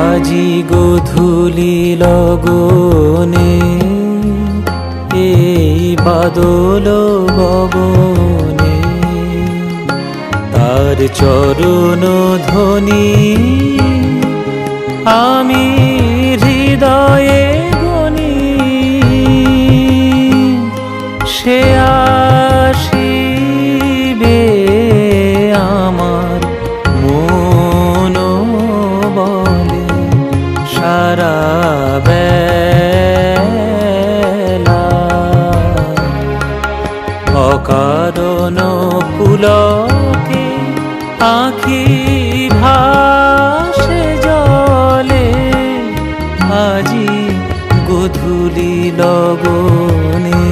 আজি গধূলি লগনে এই বাদল গগনে তার চরণ ধ্বনি, আমি হৃদয়ে গনি। সে আসিবে আমার মন বলে সারা বেলা। অকারণ পুলকে আখি ভাসে জলে আজি গধূলি লগনে